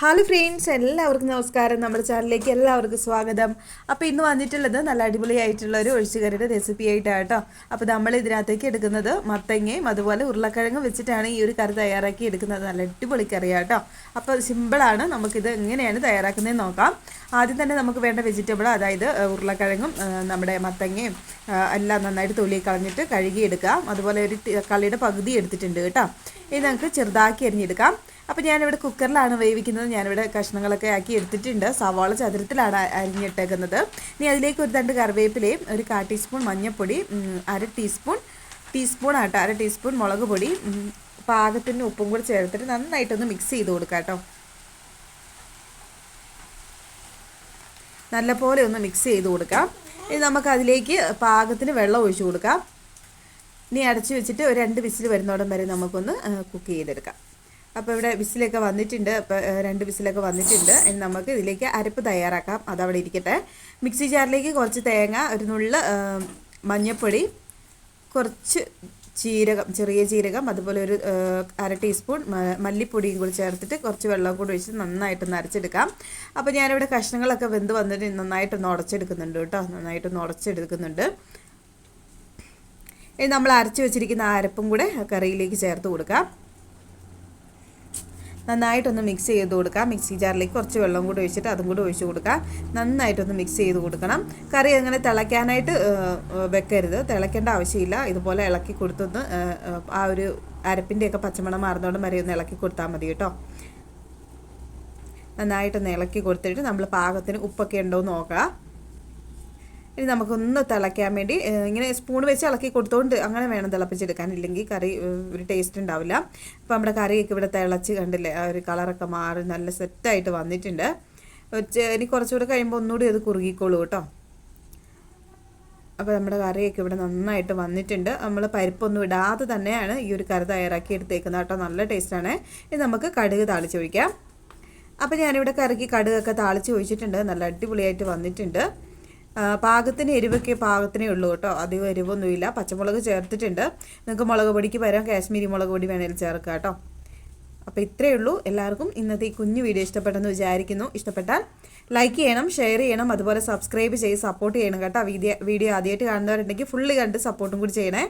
Hello friends എല്ലാവർക്കും നമസ്കാരം. നമ്മുടെ ചാനലിലേക്ക് എല്ലാവർക്കും സ്വാഗതം. അപ്പോൾ ഇന്ന് വന്നിട്ടുള്ളത് നല്ല അടിപൊളിയായിട്ടുള്ള ഒരു ഒഴിച്ചുകറിയുടെ റെസിപ്പി ആയിട്ടാണ് കേട്ടോ അപ്പോൾ നമ്മൾ ഇതിനകത്തേക്ക് എടുക്കുന്നത് മത്തങ്ങയും അതുപോലെ ഉരുളക്കിഴങ്ങ് വെച്ചിട്ടാണ് ഈ ഒരു കറി തയ്യാറാക്കി എടുക്കുന്നത്. നല്ല അടിപൊളി കറിയാണ് കേട്ടോ അപ്പോൾ സിമ്പിളാണ് നമുക്കിത് എങ്ങനെയാണ് തയ്യാറാക്കുന്നത് നോക്കാം. ആദ്യം തന്നെ നമുക്ക് വേണ്ട വെജിറ്റബിൾ അതായത് ഉരുളക്കിഴങ്ങും നമ്മുടെ മത്തങ്ങയും എല്ലാം നന്നായിട്ട് തൊലി കളഞ്ഞിട്ട് കഴുകിയെടുക്കാം. അതുപോലെ ഒരു കളിയുടെ പകുതി എടുത്തിട്ടുണ്ട് കേട്ടോ. ഇത് നമുക്ക് ചെറുതാക്കി അരിഞ്ഞെടുക്കാം. അപ്പോൾ ഞാനിവിടെ കുക്കറിലാണ് വേവിക്കുന്നത്. ഞാനിവിടെ കഷ്ണങ്ങളൊക്കെ ആക്കി എടുത്തിട്ടുണ്ട്. സവാള ചതുരത്തിലാണ് അരിഞ്ഞിട്ടേക്കുന്നത്. ഇനി അതിലേക്ക് ഒരു രണ്ട് കറിവേപ്പിലയും ഒരു കാ ടീസ്പൂൺ മഞ്ഞൾപ്പൊടി അര ടീസ്പൂൺ ടീസ്പൂൺ ആട്ടോ അര ടീസ്പൂൺ മുളക് പൊടി പാകത്തിന് ഉപ്പും കൂടി ചേർത്തിട്ട് നന്നായിട്ടൊന്ന് മിക്സ് ചെയ്ത് കൊടുക്കാം കേട്ടോ നല്ലപോലെ ഒന്ന് മിക്സ് ചെയ്ത് കൊടുക്കാം. ഇനി നമുക്ക് അതിലേക്ക് പാകത്തിന് വെള്ളം ഒഴിച്ചു കൊടുക്കാം. ഇനി അടച്ചു വെച്ചിട്ട് ഒരു രണ്ട് വിസിൽ വരുന്നോടം വരെ നമുക്കൊന്ന് കുക്ക് ചെയ്തെടുക്കാം. അപ്പോൾ ഇവിടെ വിസിലൊക്കെ വന്നിട്ടുണ്ട്. രണ്ട് വിസിലൊക്കെ വന്നിട്ടുണ്ട്. ഇനി നമുക്ക് ഇതിലേക്ക് അരപ്പ് തയ്യാറാക്കാം. അതവിടെ ഇരിക്കട്ടെ. മിക്സി ജാറിലേക്ക് കുറച്ച് തേങ്ങ ഒരു നുള്ള് മഞ്ഞൾപ്പൊടി കുറച്ച് ജീരകം ചെറിയ ജീരകം അതുപോലെ ഒരു അര ടീസ്പൂൺ മല്ലിപ്പൊടിയും കൂടി ചേർത്തിട്ട് കുറച്ച് വെള്ളം കൂടി ഒഴിച്ച് നന്നായിട്ട് നരച്ചെടുക്കാം അപ്പോൾ ഞാനിവിടെ കഷ്ണങ്ങളൊക്കെ വെന്ത് വന്നിട്ട് നന്നായിട്ടൊന്ന് ഉടച്ചെടുക്കുന്നുണ്ട് കേട്ടോ. നന്നായിട്ടൊന്ന് ഉടച്ചെടുക്കുന്നുണ്ട്. ഇനി നമ്മൾ അരച്ച് വെച്ചിരിക്കുന്ന അരപ്പും കൂടെ കറിയിലേക്ക് ചേർത്ത് കൊടുക്കാം. നന്നായിട്ടൊന്ന് മിക്സ് ചെയ്ത് കൊടുക്കുക മിക്സി ജാറിലേക്ക് കുറച്ച് വെള്ളം കൂടി ഒഴിച്ചിട്ട് അതും കൂടി ഒഴിച്ച് കൊടുക്കുക നന്നായിട്ടൊന്ന് മിക്സ് ചെയ്ത് കൊടുക്കണം. കറി അങ്ങനെ തിളയ്ക്കാനായിട്ട് വെക്കരുത്. തിളയ്ക്കേണ്ട ആവശ്യമില്ല. ഇതുപോലെ ഇളക്കി കൊടുത്തൊന്ന് ആ ഒരു അരപ്പിന്റെയൊക്കെ പച്ചമണം മാറുന്നതോടെ വരെ ഒന്ന് ഇളക്കി കൊടുത്താൽ മതി കേട്ടോ. നന്നായിട്ടൊന്ന് ഇളക്കി കൊടുത്തിട്ട് നമ്മൾ പാകത്തിന് ഉപ്പൊക്കെ ഉണ്ടോ എന്ന് നോക്കാം. ഇനി നമുക്കൊന്ന് തിളയ്ക്കാൻ വേണ്ടി ഇങ്ങനെ സ്പൂൺ വെച്ച് ഇളക്കി കൊടുത്തോണ്ട് അങ്ങനെ വേണം തിളപ്പിച്ചെടുക്കാൻ ഇല്ലെങ്കിൽ കറി ഒരു ടേസ്റ്റ് ഉണ്ടാവില്ല. അപ്പോൾ നമ്മുടെ കറിയൊക്കെ ഇവിടെ തിളച്ച് കണ്ടില്ലേ ആ ഒരു കളറൊക്കെ മാറി നല്ല സെറ്റായിട്ട് വന്നിട്ടുണ്ട്. ഇനി കുറച്ചുകൂടെ കഴിയുമ്പോൾ ഒന്നുകൂടി അത് കുറുകിക്കോളൂ കേട്ടോ. അപ്പോൾ നമ്മുടെ കറിയൊക്കെ ഇവിടെ നന്നായിട്ട് വന്നിട്ടുണ്ട്. നമ്മൾ പരിപ്പൊന്നും ഇടാതെ തന്നെയാണ് ഈ ഒരു കറി തയ്യാറാക്കി എടുത്തേക്കുന്നത് കേട്ടോ. നല്ല ടേസ്റ്റാണ് ഇനി നമുക്ക് കടുക് താളിച്ചൊഴിക്കാം അപ്പോൾ ഞാനിവിടെ കറിക്ക് കടുകൊക്കെ താളിച്ച് ഒഴിച്ചിട്ടുണ്ട്. നല്ല അടിപൊളിയായിട്ട് വന്നിട്ടുണ്ട്. പാകത്തിന് എരിവൊക്കെ പാകത്തിനേ ഉള്ളൂ കേട്ടോ. അധികം എരിവൊന്നുമില്ല. പച്ചമുളക് ചേർത്തിട്ടുണ്ട്. നിങ്ങൾക്ക് മുളക് പൊടിക്ക് പകരം കാശ്മീരി മുളക് പൊടി വേണേൽ ചേർക്കാം കേട്ടോ. അപ്പോൾ ഇത്രയേ ഉള്ളൂ. എല്ലാവർക്കും ഇന്നത്തെ ഈ കുഞ്ഞു വീഡിയോ ഇഷ്ടപ്പെട്ടെന്ന് വിചാരിക്കുന്നു. ഇഷ്ടപ്പെട്ടാൽ ലൈക്ക് ചെയ്യണം ഷെയർ ചെയ്യണം അതുപോലെ സബ്സ്ക്രൈബ് ചെയ്ത് സപ്പോർട്ട് ചെയ്യണം കേട്ടോ. വീഡിയോ വീഡിയോ ആദ്യമായിട്ട് കാണുന്നവരുണ്ടെങ്കിൽ ഫുള്ള് കണ്ട് സപ്പോർട്ടും കൂടി ചെയ്യണേ.